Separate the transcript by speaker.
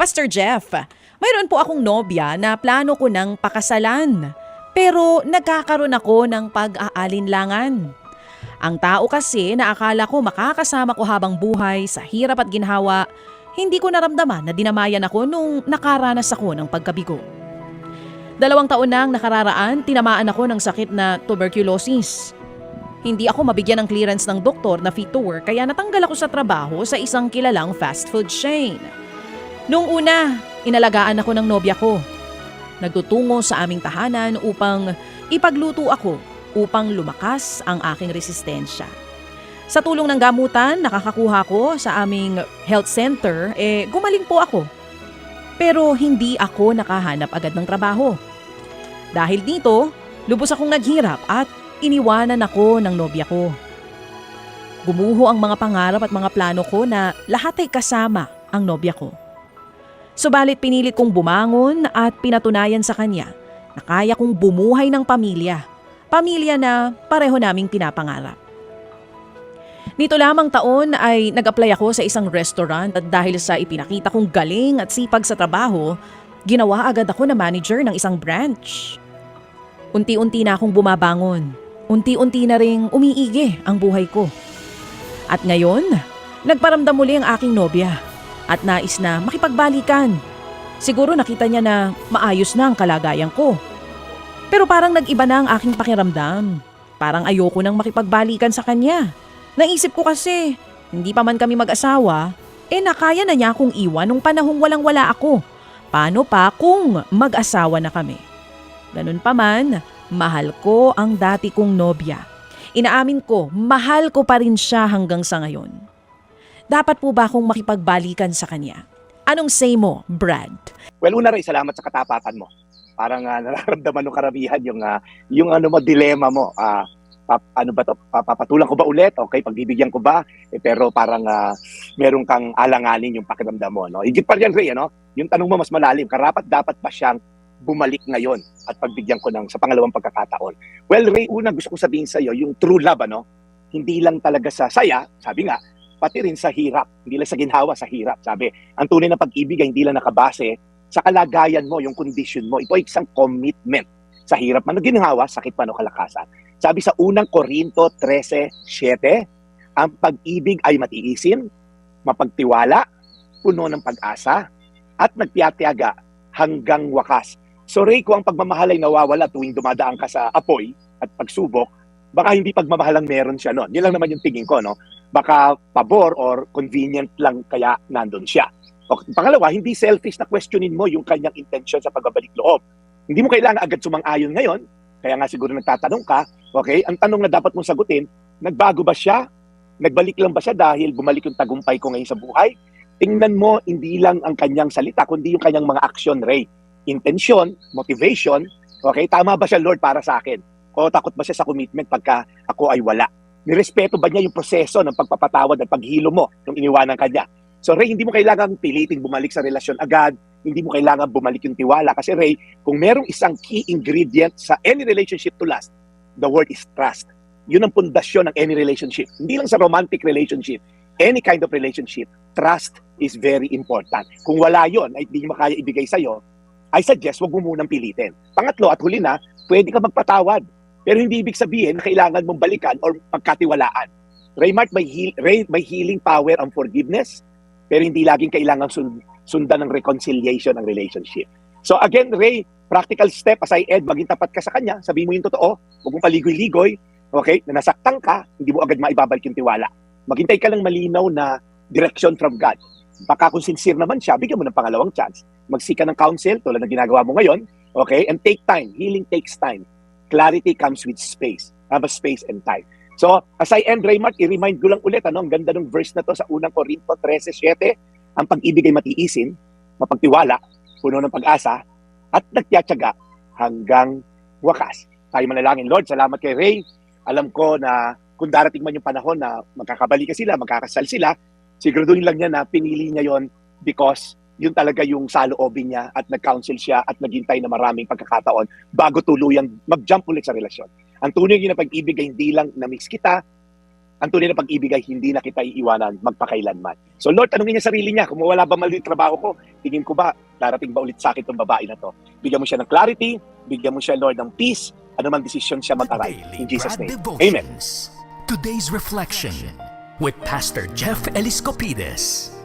Speaker 1: Pastor Jeff, mayroon po akong nobya na plano ko ng pakasalan. Pero nagkakaroon ako ng pag-aalinlangan. Ang tao kasi na akala ko makakasama ko habang buhay sa hirap at ginhawa, hindi ko naramdaman na dinamayan ako nung nakaranas ako ng pagkabigo. Dalawang taon nang nakararaan, tinamaan ako ng sakit na tuberculosis. Hindi ako mabigyan ng clearance ng doktor na fit to work kaya natanggal ako sa trabaho sa isang kilalang fast food chain. Noong una, inalagaan ako ng nobya ko. Nagtutungo sa aming tahanan upang ipagluto ako upang lumakas ang aking resistensya. Sa tulong ng gamutan, nakakakuha ko sa aming health center, eh gumaling po ako. Pero hindi ako nakahanap agad ng trabaho. Dahil dito, lubos akong naghirap at iniwanan ako ng nobya ko. Gumuho ang mga pangarap at mga plano ko na lahat ay kasama ang nobya ko. Subalit pinilit kong bumangon at pinatunayan sa kanya na kaya kong bumuhay ng pamilya. Pamilya na pareho naming pinapangarap. Nito lamang taon ay nag-apply ako sa isang restaurant at dahil sa ipinakita kong galing at sipag sa trabaho, ginawa agad ako na manager ng isang branch. Unti-unti na akong bumabangon. Unti-unti na ring umiigi ang buhay ko. At ngayon, nagparamdam muli ang aking nobya at nais na makipagbalikan. Siguro nakita niya na maayos na ang kalagayan ko. Pero parang nag-iba na ang aking pakiramdam. Parang ayoko nang makipagbalikan sa kanya. Naisip ko kasi, hindi pa man kami mag-asawa, eh nakaya na niya akong iwan nung panahong walang-wala ako. Paano pa kung mag-asawa na kami? Ganun pa man, mahal ko ang dati kong nobya. Inaamin ko, mahal ko pa rin siya hanggang sa ngayon. Dapat po ba akong makipagbalikan sa kanya? Anong say mo, Brad?
Speaker 2: Well, una rin, salamat sa katapatan mo. Parang uh, nararamdaman ng karamihan yung, ah, yung ano mo, dilema mo. Ah, pap, ano ba to? Papatulan ko ba ulit? Okay, pagbibigyan ko ba? Eh, pero parang ah, meron kang alanganin yung pakiramdam mo. No? Higit pa rin, Ray, ano? yung tanong mo mas malalim, karapat dapat ba siyang bumalik ngayon at pagbigyan ko ng sa pangalawang pagkakataon? Well, Ray, una gusto ko sabihin sa iyo, yung true love, ano? hindi lang talaga sa saya, sabi nga, pati rin sa hirap. Hindi lang sa ginhawa, sa hirap. Sabi, ang tunay na pag-ibig ay hindi lang nakabase sa kalagayan mo, yung condition mo. Ito ay isang commitment sa hirap man o ginhawa, sakit man o kalakasan. Sabi sa unang Korinto 13:7, ang pag-ibig ay matiisin, mapagtiwala, puno ng pag-asa, at nagtiyatiyaga hanggang wakas. So Ray, kung ang pagmamahal ay nawawala tuwing dumadaan ka sa apoy at pagsubok, baka hindi pagmamahal ang meron siya noon. Yun lang naman yung tingin ko, no? Baka pabor or convenient lang kaya nandun siya. O, pangalawa, hindi selfish na questionin mo yung kanyang intention sa pagbabalik loob. Hindi mo kailangan agad sumang-ayon ngayon, kaya nga siguro nagtatanong ka, okay, ang tanong na dapat mong sagutin, nagbago ba siya? Nagbalik lang ba siya dahil bumalik yung tagumpay ko ngayon sa buhay? Tingnan mo, hindi lang ang kanyang salita, kundi yung kanyang mga action, Ray. Intention, motivation, okay, tama ba siya, Lord, para sa akin? O takot ba siya sa commitment pagka ako ay wala? Nirespeto ba niya yung proseso ng pagpapatawad at paghilo mo nung iniwanan ka niya? So Ray, hindi mo kailangan pilitin bumalik sa relasyon agad, hindi mo kailangan bumalik yung tiwala. Kasi Ray, kung merong isang key ingredient sa any relationship to last, the word is trust. Yun ang pundasyon ng any relationship. Hindi lang sa romantic relationship, any kind of relationship, trust is very important. Kung wala yon ay hindi mo kaya ibigay sa'yo, I suggest wag mo munang pilitin. Pangatlo at huli na, pwede ka magpatawad. Pero hindi ibig sabihin na kailangan mong balikan or pagkatiwalaan. Raymart, may, heal, Ray, may healing power ang forgiveness, pero hindi laging kailangan sund, sundan ng reconciliation ang relationship. So again, Ray, practical step, as I ed, maging tapat ka sa kanya, sabihin mo yung totoo, huwag mong paligoy-ligoy, okay, na nasaktan ka, hindi mo agad maibabalik yung tiwala. Maghintay ka lang malinaw na direction from God. Baka kung sincere naman siya, bigyan mo ng pangalawang chance. Magsika ng counsel, tulad ng ginagawa mo ngayon, okay, and take time. Healing takes time. Clarity comes with space. Have a space and time. So, as I end, Raymart, i-remind ko lang ulit, ano, ang ganda ng verse na to sa unang Korinto 13.7, ang pag-ibig ay matiisin, mapagtiwala, puno ng pag-asa, at nagtiyatsaga hanggang wakas. Tayo manalangin, Lord, salamat kay Ray. Alam ko na kung darating man yung panahon na magkakabalikan sila, magkakasal sila, siguraduhin lang niya na pinili niya yon because yun talaga yung saloobin niya at nag-counsel siya at naghintay na maraming pagkakataon bago tuluyang mag-jump ulit sa relasyon. Ang tunay na pag-ibig ay hindi lang na-miss kita, ang tunay na pag-ibig ay hindi na kita iiwanan magpakailanman. So Lord, tanongin niya sarili niya, kung wala ba mali trabaho ko, tingin ko ba, darating ba ulit sa akin itong babae na to? Bigyan mo siya ng clarity, bigyan mo siya, Lord, ng peace, ano man desisyon siya mag-aray. In Jesus' name. Amen.
Speaker 3: Today's reflection with Pastor Jeff Eliscopides.